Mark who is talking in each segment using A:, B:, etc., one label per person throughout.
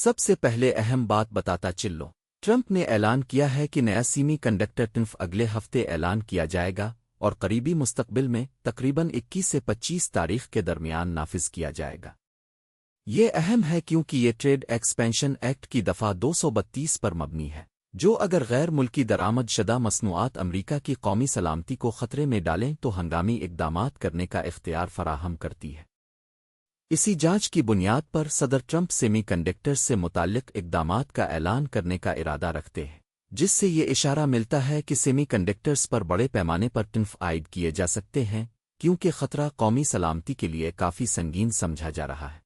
A: سب سے پہلے اہم بات بتاتا چلو۔ ٹرمپ نے اعلان کیا ہے کہ نیا سیمی کنڈکٹر ٹنف اگلے ہفتے اعلان کیا جائے گا اور قریبی مستقبل میں تقریباً اکیس سے پچیس تاریخ کے درمیان نافذ کیا جائے گا۔ یہ اہم ہے کیونکہ یہ ٹریڈ ایکسپینشن ایکٹ کی دفعہ دو سو بتیس پر مبنی ہے، جو اگر غیر ملکی درآمد شدہ مصنوعات امریکہ کی قومی سلامتی کو خطرے میں ڈالیں تو ہنگامی اقدامات کرنے کا اختیار فراہم کرتی ہے۔ اسی جانچ کی بنیاد پر صدر ٹرمپ سیمی کنڈکٹر سے متعلق اقدامات کا اعلان کرنے کا ارادہ رکھتے ہیں، جس سے یہ اشارہ ملتا ہے کہ سیمی کنڈکٹرز پر بڑے پیمانے پر ٹنف عائد کیے جا سکتے ہیں، کیونکہ خطرہ قومی سلامتی کے لیے کافی سنگین سمجھا جا رہا ہے۔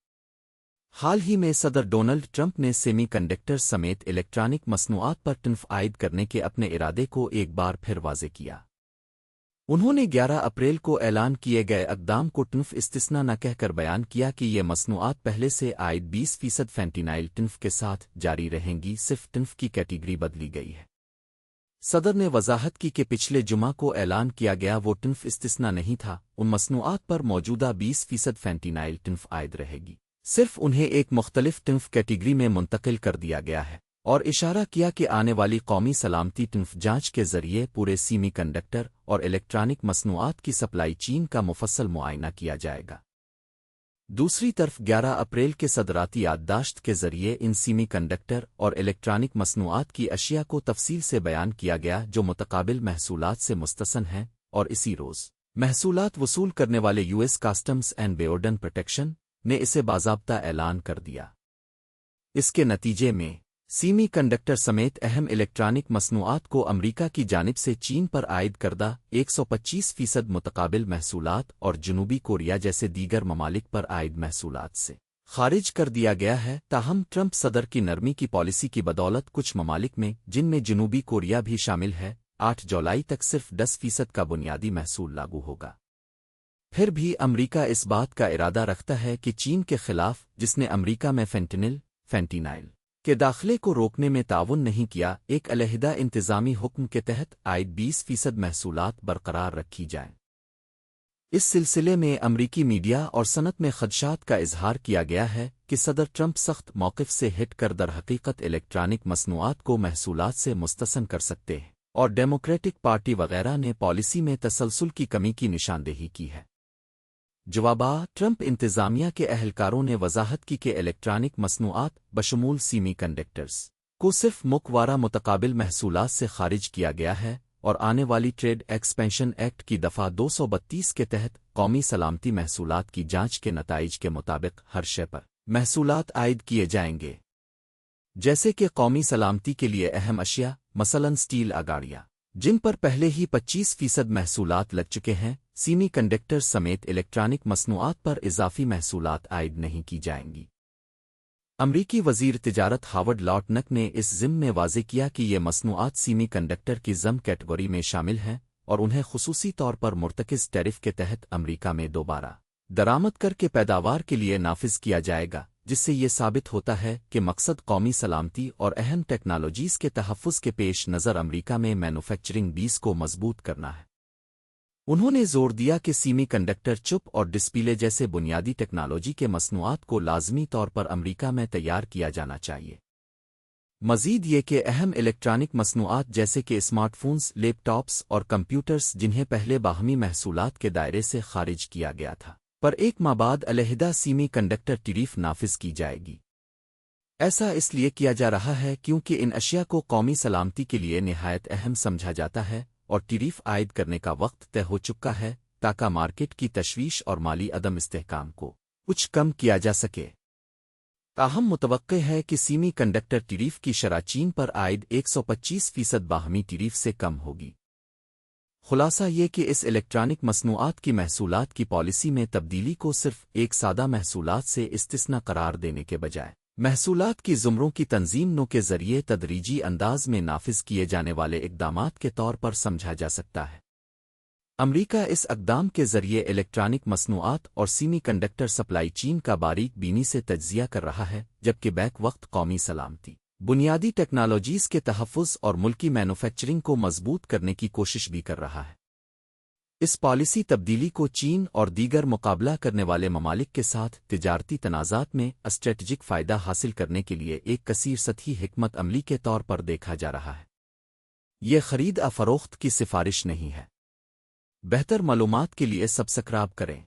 A: حال ہی میں صدر ڈونلڈ ٹرمپ نے سیمی کنڈکٹر سمیت الیکٹرانک مصنوعات پر ٹنف عائد کرنے کے اپنے ارادے کو ایک بار پھر واضح کیا۔ انہوں نے گیارہ اپریل کو اعلان کیے گئے اقدام کو ٹنف استثنا نہ کہہ کر بیان کیا کہ یہ مصنوعات پہلے سے عائد بیس فیصد فینٹینائل ٹنف کے ساتھ جاری رہیں گی، صرف ٹنف کی کیٹیگری بدلی گئی ہے۔ صدر نے وضاحت کی کہ پچھلے جمعہ کو اعلان کیا گیا وہ ٹنف استثنا نہیں تھا، ان مصنوعات پر موجودہ بیس فیصد فینٹینائل ٹنف عائد رہے گی۔ صرف انہیں ایک مختلف ٹنف کیٹیگری میں منتقل کر دیا گیا ہے۔ اور اشارہ کیا کہ آنے والی قومی سلامتی ٹنف جانچ کے ذریعے پورے سیمی کنڈکٹر اور الیکٹرانک مصنوعات کی سپلائی چین کا مفصل معائنہ کیا جائے گا۔ دوسری طرف گیارہ اپریل کے صدراتی یادداشت کے ذریعے ان سیمی کنڈکٹر اور الیکٹرانک مصنوعات کی اشیاء کو تفصیل سے بیان کیا گیا جو متقابل محصولات سے مستثن ہیں اور اسی روز محصولات وصول کرنے والے U S customs and border protection نے اسے باضابطہ اعلان کر دیا۔ اس کے نتیجے میں سیمی کنڈکٹر سمیت اہم الیکٹرانک مصنوعات کو امریکہ کی جانب سے چین پر عائد کردہ ایک سو پچیس فیصد متقابل محصولات اور جنوبی کوریا جیسے دیگر ممالک پر عائد محصولات سے خارج کر دیا گیا ہے، تاہم، ٹرمپ صدر کی نرمی کی پالیسی کی بدولت کچھ ممالک میں، جن میں جنوبی کوریا بھی شامل ہے، آٹھ جولائی تک صرف دس فیصد کا بنیادی محصول لاگو ہوگا۔ پھر بھی امریکہ اس بات کا ارادہ رکھتا ہے کہ چین کے خلاف، جس نے امریکہ میں فینٹینل، فینٹینائل۔ کے داخلے کو روکنے میں تعاون نہیں کیا، ایک علیحدہ انتظامی حکم کے تحت عائد بیس فیصد محصولات برقرار رکھی جائیں۔ اس سلسلے میں امریکی میڈیا اور صنعت میں خدشات کا اظہار کیا گیا ہے کہ صدر ٹرمپ سخت موقف سے ہٹ کر در حقیقت الیکٹرانک مصنوعات کو محصولات سے مستثن کر سکتے ہیں اور ڈیموکریٹک پارٹی وغیرہ نے پالیسی میں تسلسل کی کمی کی نشاندہی کی ہے۔ جوابا ٹرمپ انتظامیہ کے اہلکاروں نے وضاحت کی کہ الیکٹرانک مصنوعات بشمول سیمی کنڈکٹرز کو صرف مکوارہ متقابل محصولات سے خارج کیا گیا ہے اور آنے والی ٹریڈ ایکسپینشن ایکٹ کی دفعہ دو سو بتیس کے تحت قومی سلامتی محصولات کی جانچ کے نتائج کے مطابق ہر شے پر محصولات عائد کیے جائیں گے۔ جیسے کہ قومی سلامتی کے لیے اہم اشیاء، مثلاً سٹیل اگاڑیاں، جن پر پہلے ہی پچیس فیصد محصولات لگ چکے ہیں سیمی کنڈکٹر سمیت الیکٹرانک مصنوعات پر اضافی محصولات عائد نہیں کی جائیں گی۔ امریکی وزیر تجارت ہاورڈ لاٹنک نے اس ضم میں واضح کیا کہ یہ مصنوعات سیمی کنڈکٹر کی ضم کیٹگوری میں شامل ہیں اور انہیں خصوصی طور پر مرتکز ٹیرف کے تحت امریکہ میں دوبارہ درامد کر کے پیداوار کے لیے نافذ کیا جائے گا، جس سے یہ ثابت ہوتا ہے کہ مقصد قومی سلامتی اور اہم ٹیکنالوجیز کے تحفظ کے پیش نظر امریکہ میں مینوفیکچرنگ بیس کو مضبوط کرنا ہے۔ انہوں نے زور دیا کہ سیمی کنڈکٹر چپ اور ڈسپلے جیسے بنیادی ٹیکنالوجی کے مصنوعات کو لازمی طور پر امریکہ میں تیار کیا جانا چاہیے۔ مزید یہ کہ اہم الیکٹرانک مصنوعات جیسے کہ اسمارٹ فونز، لیپ ٹاپس اور کمپیوٹرز جنہیں پہلے باہمی محصولات کے دائرے سے خارج کیا گیا تھا۔ پر ایک ماہ بعد علیحدہ سیمی کنڈکٹر ٹریف نافذ کی جائے گی۔ ایسا اس لیے کیا جا رہا ہے کیونکہ ان اشیاء کو قومی سلامتی کے لیے نہایت اہم سمجھا جاتا ہے۔ اور ٹریف عائد کرنے کا وقت طے ہو چکا ہے تاکہ مارکیٹ کی تشویش اور مالی عدم استحکام کو کچھ کم کیا جا سکے۔ تاہم متوقع ہے کہ سیمی کنڈکٹر ٹریف کی شرح چین پر عائد ایک سو پچیس فیصد باہمی ٹریف سے کم ہوگی۔ خلاصہ یہ کہ اس الیکٹرانک مصنوعات کی محصولات کی پالیسی میں تبدیلی کو صرف ایک سادہ محصولات سے استثنا قرار دینے کے بجائے۔ محصولات کی زمروں کی تنظیم نو کے ذریعے تدریجی انداز میں نافذ کیے جانے والے اقدامات کے طور پر سمجھا جا سکتا ہے۔ امریکہ اس اقدام کے ذریعے الیکٹرانک مصنوعات اور سیمی کنڈکٹر سپلائی چین کا باریک بینی سے تجزیہ کر رہا ہے، جبکہ بیک وقت قومی سلامتی۔ بنیادی ٹیکنالوجیز کے تحفظ اور ملکی مینوفیکچرنگ کو مضبوط کرنے کی کوشش بھی کر رہا ہے۔ اس پالیسی تبدیلی کو چین اور دیگر مقابلہ کرنے والے ممالک کے ساتھ تجارتی تنازعات میں اسٹریٹجک فائدہ حاصل کرنے کے لیے ایک کثیر سطحی حکمت عملی کے طور پر دیکھا جا رہا ہے۔ یہ خرید افروخت کی سفارش نہیں ہے۔ بہتر معلومات کے لیے سبسکرائب کریں۔